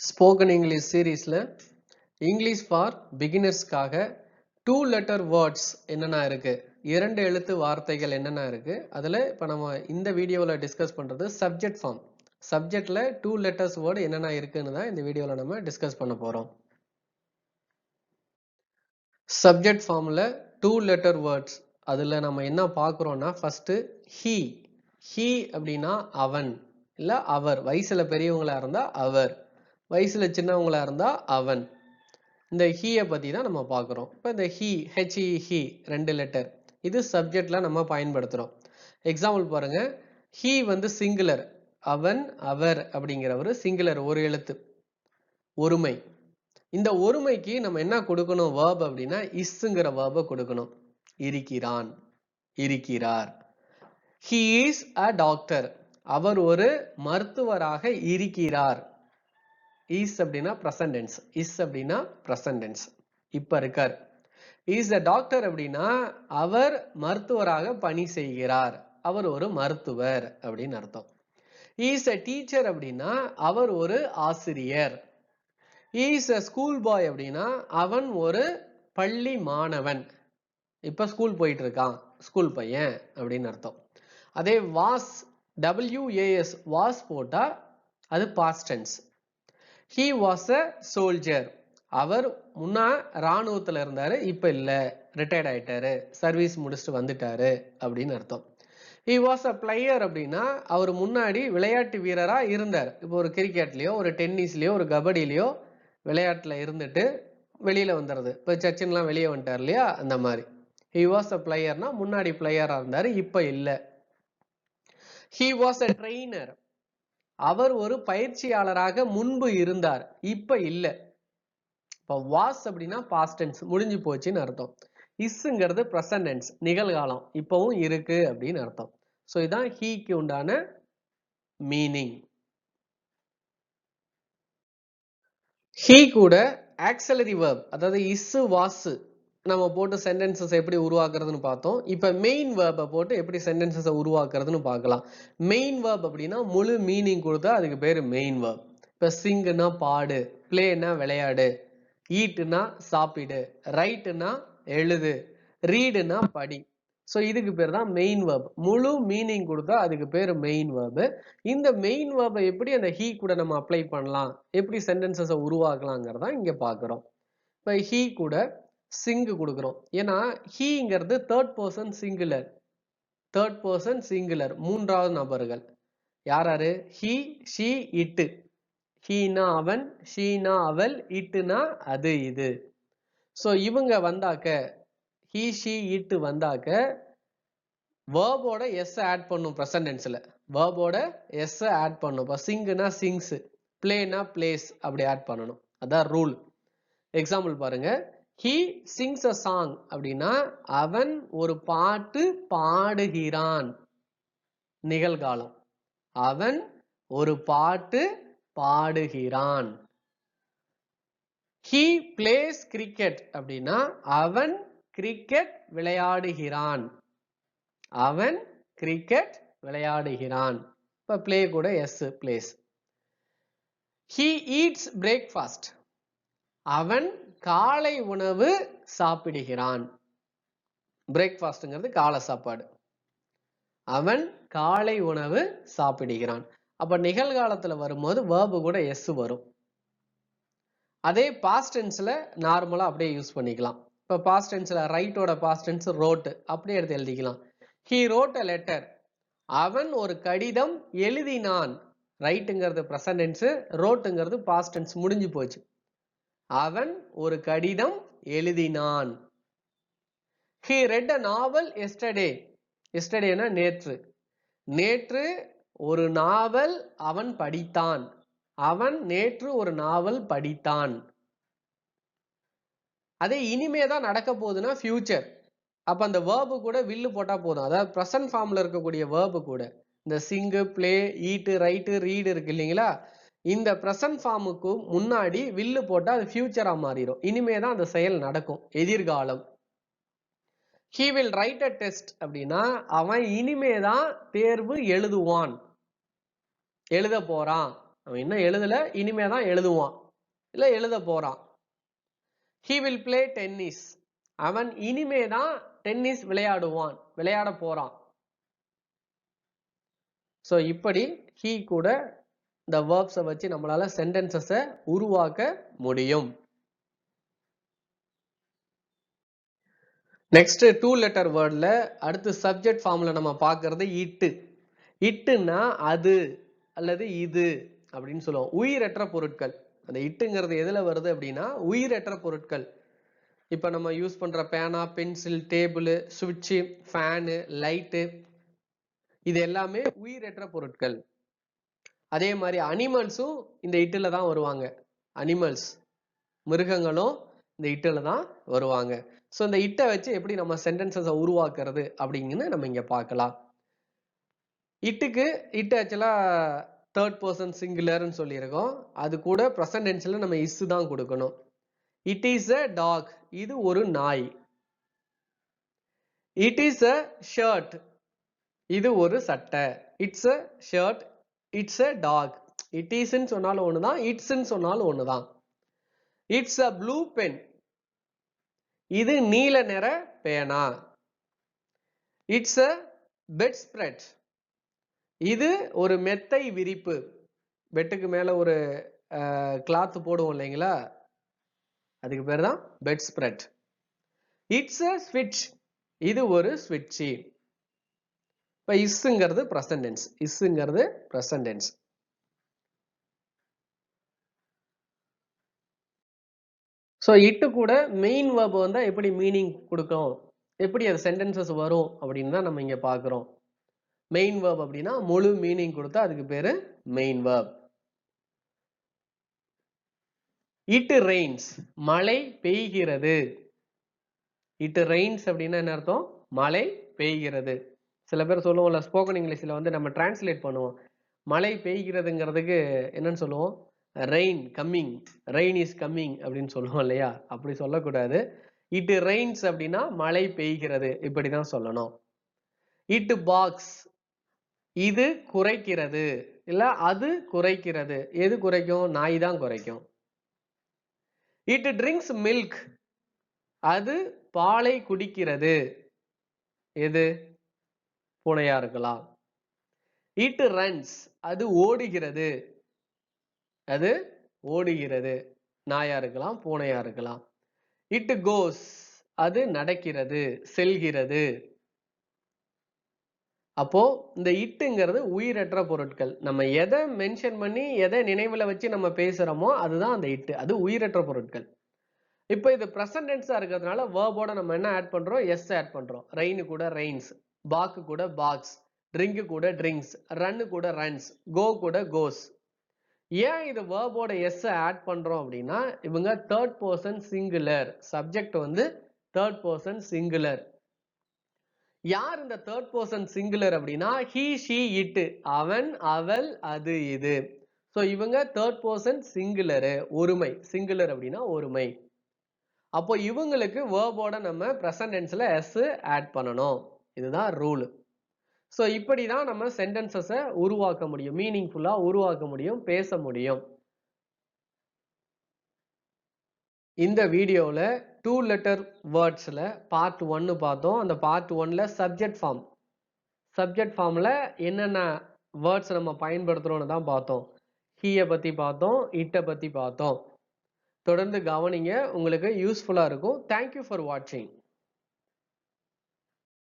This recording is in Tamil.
ஸ்போக்கன் இங்கிலீஷ் சீரீஸில் இங்கிலீஷ் ஃபார் பிகினர்ஸ்க்காக டூ லெட்டர் வேர்ட்ஸ் என்னென்ன இருக்குது இரண்டு எழுத்து வார்த்தைகள் என்னென்ன இருக்குது அதில் இப்போ நம்ம இந்த வீடியோவில் டிஸ்கஸ் பண்ணுறது சப்ஜெக்ட் ஃபார்ம் சப்ஜெக்டில் டூ லெட்டர்ஸ் வேர்டு என்னென்ன இருக்குன்னு தான் இந்த வீடியோவில் நம்ம டிஸ்கஸ் பண்ண போகிறோம் சப்ஜெக்ட் ஃபார்மில் டூ லெட்டர் வேர்ட்ஸ் அதில் நம்ம என்ன பார்க்குறோன்னா ஃபஸ்ட்டு ஹீ ஹீ அப்படின்னா அவன். இல்லை அவர். வயசில் பெரியவங்களாக இருந்தால் அவர். வயசில் சின்னவங்களாக இருந்தால் அவன். இந்த ஹீயை பற்றி தான் நம்ம பார்க்குறோம். இப்போ இந்த ஹீ ஹெச்இ ஹீ ரெண்டு லெட்டர் இது சப்ஜெக்டில் நம்ம பயன்படுத்துகிறோம் எக்ஸாம்பிள் பாருங்கள் ஹீ வந்து சிங்குலர் அவன் அவர் அப்படிங்கிற ஒரு சிங்குலர் ஒரு எழுத்து. ஒருமை. இந்த ஒருமைக்கு நம்ம என்ன கொடுக்கணும் வேர்ப் அப்படின்னா இஸ்ஸுங்கிற வேர்பை கொடுக்கணும். இருக்கிறான். இருக்கிறார். ஹி இஸ் அ டாக்டர் அவர் ஒரு மருத்துவராக இருக்கிறார். இஸ் அப்படின்னா ப்ரெசன்டென்ஸ் இஸ் அப்படின்னா ப்ரெசன்டென்ஸ் இப்போ இருக்கார். இஸ் அ டாக்டர் அப்படின்னா அவர் மருத்துவராக பணி செய்கிறார். அவர் ஒரு மருத்துவர் அப்படின்னு அர்த்தம். இஸ் அ டீச்சர் அப்படின்னா அவர் ஒரு ஆசிரியர். இஸ் அ ஸ்கூல் பாய் அப்படின்னா அவன் ஒரு பள்ளி மாணவன். இப்போ ஸ்கூல் போயிட்டு இருக்கான் ஸ்கூல் பையன் அப்படின்னு அர்த்தம். அதே வாஸ் டபிள்யூஏஎஸ் வாஸ் போட்டால் அது past tense he was a soldier அவர் முன்னா இராணுவத்தில் இருந்தார் இப்போ இல்லை. ரிட்டையர்ட் ஆயிட்டாரு. சர்வீஸ் முடிச்சுட்டு வந்துட்டாரு அப்படின்னு அர்த்தம். ஹி வாஸ் அ பிளேயர் அப்படின்னா அவர் முன்னாடி விளையாட்டு வீரராக இருந்தார். இப்போ ஒரு கிரிக்கெட்லேயோ ஒரு டென்னிஸ்லேயோ ஒரு கபடிலையோ விளையாட்டில் இருந்துட்டு வெளியில் வந்துடுறது இப்போ சச்சின்லாம் வெளியே வந்துட்டார் இல்லையா? அந்த மாதிரி. ஹி வாஸ் அ பிளேயர்னா முன்னாடி பிளேயராக இருந்தார் இப்போ இல்லை. ஹி வாஸ் அ ட்ரெயினர் அவர் ஒரு பயிற்சியாளராக முன்பு இருந்தார் இப்ப இல்ல. இப்போ வாஸ் அப்படின்னா பாஸ்டென்ஸ் முடிஞ்சு போச்சுன்னு அர்த்தம். இஸ்ஸுங்கிறது ப்ரெசன்டென்ஸ் நிகழ்காலம் இப்பவும் இருக்கு அப்படின்னு அர்த்தம். ஸோ இதான் ஹீக்கு உண்டான மீனிங் ஹீ கூட ஆக்சலரி வேர்ப் அதாவது இஸ்ஸு வாசு நம்ம போட்டு சென்டென்சஸ் எப்படி உருவாக்குறதுன்னு பார்த்தோம். இப்போ மெயின் வேர்பை போட்டு எப்படி சென்டென்சஸை உருவாக்குறதுன்னு பார்க்கலாம். மெயின் வேர்ப் அப்படின்னா முழு மீனிங் கொடுத்தா அதுக்கு பேர் மெயின் வேர்ப் இப்போ சிங்குனா பாடு பிளேனா விளையாடு ஈட்டுனா சாப்பிடு ரைட்டுனா எழுது ரீடுனா படி. ஸோ இதுக்கு பேர் தான் மெயின் வேர்ப் முழு மீனிங் கொடுத்தா அதுக்கு பேர் மெயின் வேர்பு இந்த மெயின் வேர்பை எப்படி அந்த ஹீ கூட நம்ம அப்ளை பண்ணலாம்? எப்படி சென்டென்சஸை உருவாக்கலாங்கிறதான் இங்கே பார்க்குறோம். இப்போ ஹீ கூட சிங்கு கொடுக்குறோம். ஏன்னா ஹீங்கிறது third person singular third person singular மூன்றாவது நபர்கள். யார் யாரு? ஹீ ஷீ இட்டு ஹீனா அவன் ஷீனா அவள் இட்டுனா அது இது. ஸோ இவங்க வந்தாக்க ஹீ ஷீ இட்டு வந்தாக்க வேர்போட எஸ் ஆட் பண்ணும் ப்ரெசன்டென்ஸில் வேர்போட எஸ் ஆட் பண்ணும். இப்போ சிங்குனா சிங்ஸு பிளேனா பிளேஸ் அப்படி ஆட் பண்ணணும். அதான் ரூல் எக்ஸாம்பிள் பாருங்கள் ஹீ சிங்ஸ் அ சாங் அப்படின்னா அவன் ஒரு பாட்டு பாடுகிறான். நிகழ்காலம். அவன் ஒரு பாட்டு பாடுகிறான். ஹீ பிளேஸ் கிரிக்கெட் அப்படின்னா அவன் கிரிக்கெட் விளையாடுகிறான். அவன் கிரிக்கெட் விளையாடுகிறான். இப்ப பிளே கூட S plays he eats breakfast அவன் காலை உணவு சாப்பிடுகிறான். பிரேக்ஃபாஸ்ட்டுங்கிறது காலை சாப்பாடு. அவன் காலை உணவு சாப்பிடுகிறான். அப்போ நிகழ்காலத்தில் வரும்போது வேர்பு கூட எஸ் வரும். அதே பாஸ்ட் நார்மலாக அப்படியே யூஸ் பண்ணிக்கலாம். இப்போ பாஸ்ட் டென்ஸ்ல ரைட்டோட பாஸ்ட் டென்ஸ் ரோட்டு அப்படியே எடுத்து எழுதிக்கலாம். ஹீ ரோட் அ லெட்டர் அவன் ஒரு கடிதம் எழுதினான். ரைட்டுங்கிறது ப்ரெசன்டென்ஸு ரோட்டுங்கிறது பாஸ்ட் டென்ஸ் முடிஞ்சு போச்சு. அவன் ஒரு கடிதம் எழுதினான். He read a novel yesterday எஸ்டர்டேனா நேற்று. நேற்று ஒரு நாவல் அவன் படித்தான். அவன் நேற்று ஒரு நாவல் படித்தான். அதே இனிமே தான் நடக்க போகுதுன்னா ஃபியூச்சர் அப்ப அந்த வேர்பு கூட வில்லு போட்டா போதும். அதாவது ப்ரெசன்ட் ஃபார்ம்ல இருக்கக்கூடிய வேர்பு கூட. இந்த சிங்கு பிளே ஈட்டு ரைட்டு ரீடு இருக்கு இல்லைங்களா? இந்த ப்ரெசன்ட் ஃபார்முக்கு முன்னாடி வில்லு போட்டால் அது ஃபியூச்சராக மாறிடும் இனிமே தான் அந்த செயல் நடக்கும். எதிர்காலம். He will write a test அப்படின்னா அவன் இனிமே தான் தேர்வு எழுதுவான். எழுத போகிறான் அவன் இன்னும் எழுதலை இனிமே தான் எழுதுவான். இல்லை எழுத போகிறான் ஹி வில் பிளே டென்னிஸ் அவன் இனிமே தான் டென்னிஸ் விளையாடுவான். விளையாட போகிறான் ஸோ இப்படி ஹீ கூட இந்த வேர்ப்ஸை வச்சு நம்மளால சென்டென்சஸை உருவாக்க முடியும். நெக்ஸ்ட் டூ லெட்டர் வேர்டில் அடுத்து சப்ஜெக்ட் ஃபார்மில் நம்ம பார்க்கறது இட்டு இட்டுன்னா அது அல்லது இது அப்படின்னு சொல்லுவோம். உயிரற்ற பொருட்கள். அந்த இட்டுங்கிறது எதில் வருது அப்படின்னா உயிரற்ற பொருட்கள். இப்போ நம்ம யூஸ் பண்ணுற பேனா பென்சில் டேபிள் சுவிட்சு ஃபேனு லைட்டு இது எல்லாமே உயிரற்ற பொருட்கள். அதே மாதிரி அனிமல்ஸும் இந்த இட்டில் தான் வருவாங்க. அனிமல்ஸ் மிருகங்களும் இந்த இட்டில் தான் வருவாங்க. ஸோ இந்த இட்டை வச்சு எப்படி நம்ம சென்டென்சஸை உருவாக்குறது அப்படிங்கன்னு நம்ம இங்கே பார்க்கலாம். இட்டுக்கு இட்டு ஆக்சுவலாக தேர்ட் பர்சன் சிங்குலர்னு சொல்லியிருக்கோம். அது கூட ப்ரெசன்ட் நம்ம இஸ் தான் கொடுக்கணும். இட் இஸ் அ டாக் இது ஒரு நாய். இட் இஸ் அ ஷர்ட் இது ஒரு சட்டை. It's a shirt it's a dog it இஸ்ன்னு சொன்னாலும் ஒன்று தான் இட்ஸ்ன்னு சொன்னாலும் ஒன்று தான் இட்ஸ் அ ப்ளூ பென் இது நீல நிற பேனா. இட்ஸ் அ பெட் ஸ்ப்ரெட் இது ஒரு மெத்தை விரிப்பு. பெட்டுக்கு மேலே ஒரு கிளாத் போடுவோம் இல்லைங்களா? அதுக்கு பேர் தான் பெட் ஸ்ப்ரெட் இட்ஸ் அ ஸ்விட்ச் இது ஒரு ஸ்விட்சு இப்போ இஸ்ஸுங்கிறது ப்ரெசன்டென்ஸ் இஸ்ஸுங்கிறது ப்ரெசன்டென்ஸ் ஸோ இட்டு கூட மெயின் வேர்ப் வந்து எப்படி மீனிங் கொடுக்கும்? எப்படி அது சென்டென்சஸ் வரும் அப்படின்னு தான் நம்ம இங்கே பார்க்குறோம். மெயின் வேர்ப் அப்படின்னா முழு மீனிங் கொடுத்தா அதுக்கு பேர் மெயின் வேர்ப் இட் ரெயின்ஸ் மழை பெய்கிறது. இட் ரெயின்ஸ் அப்படின்னா என்ன அர்த்தம்? மழை பெய்கிறது. சில பேர் சொல்லுவோம்ல ஸ்போக்கன் இங்கிலீஷில் வந்து நம்ம டிரான்ஸ்லேட் பண்ணுவோம். மழை பெய்கிறதுங்கிறதுக்கு என்னன்னு சொல்லுவோம்? Rain coming rain is coming அப்படின்னு சொல்லுவோம் இல்லையா? அப்படி சொல்லக்கூடாது. இட் ரெயின்ஸ் அப்படின்னா மழை பெய்கிறது. இப்படி தான் சொல்லணும். இட் பாக்ஸ் இது குறைக்கிறது. இல்லை அது குறைக்கிறது. எது குறைக்கும்? நாய் தான் குறைக்கும். இட் ட்ரிங்க்ஸ் மில்க் அது பாலை குடிக்கிறது. எது? பூனையா இருக்கலாம். இட் ரன்ஸ் அது ஓடுகிறது. அது ஓடுகிறது. நாயா இருக்கலாம் பூனையா இருக்கலாம். இட் கோஸ் அது நடக்கிறது செல்கிறது. அப்போ இந்த இட்டுங்கிறது உயிரற்ற பொருட்கள். நம்ம எதை மென்ஷன் பண்ணி எதை நினைவுல வச்சு நம்ம பேசுறோமோ அதுதான் அந்த இட்டு அது உயிரற்ற பொருட்கள். இப்போ இது ப்ரசன்டென்ஸா இருக்கிறதுனால வேர்போட நம்ம என்ன ஆட் பண்றோம்? எஸ் ஆட் பண்றோம். ரெயின் கூட ரெயின்ஸ் பாக்கு கூட பாக்ஸ் ட்ரிங்க் கூட ட்ரிங்க்ஸ் ரன்னு கூட ரன்ஸ் கோ கூட கோஸ். ஏன் இது வேர்போட எஸ்ஸை ஆட் பண்ணுறோம் அப்படின்னா இவங்க தேர்ட் பர்சன் சிங்குலர் சப்ஜெக்ட் வந்து தேர்ட் பர்சன் சிங்குலர் யார் இந்த தேர்ட் பர்சன் சிங்குலர் அப்படின்னா ஹீ ஷீ இட்டு அவன் அவள் அது இது. ஸோ இவங்க தேர்ட் பர்சன் சிங்குலரு ஒருமை. சிங்குலர் அப்படின்னா ஒருமை. அப்போ இவங்களுக்கு வேர்போட நம்ம ப்ரெசன்டென்ஸில் எஸ் ஆட் பண்ணணும். இதுதான் ரூல் ஸோ இப்படி தான் நம்ம சென்டென்சஸை உருவாக்க முடியும். மீனிங்ஃபுல்லாக உருவாக்க முடியும் பேச முடியும். இந்த வீடியோவில் டூ லெட்டர் வேர்ட்ஸில் பார்ட் ஒன்று பார்த்தோம். அந்த பார்ட் ஒனில் சப்ஜெக்ட் ஃபார்ம் சப்ஜெக்ட் ஃபார்மில் என்னென்ன வேர்ட்ஸ் நம்ம பயன்படுத்துகிறோன்னு தான் பார்த்தோம். ஹீயை பற்றி பார்த்தோம் இட்டை பற்றி பார்த்தோம். தொடர்ந்து கவனிங்க. உங்களுக்கு யூஸ்ஃபுல்லாக இருக்கும். தேங்க்யூ ஃபார் வாட்சிங்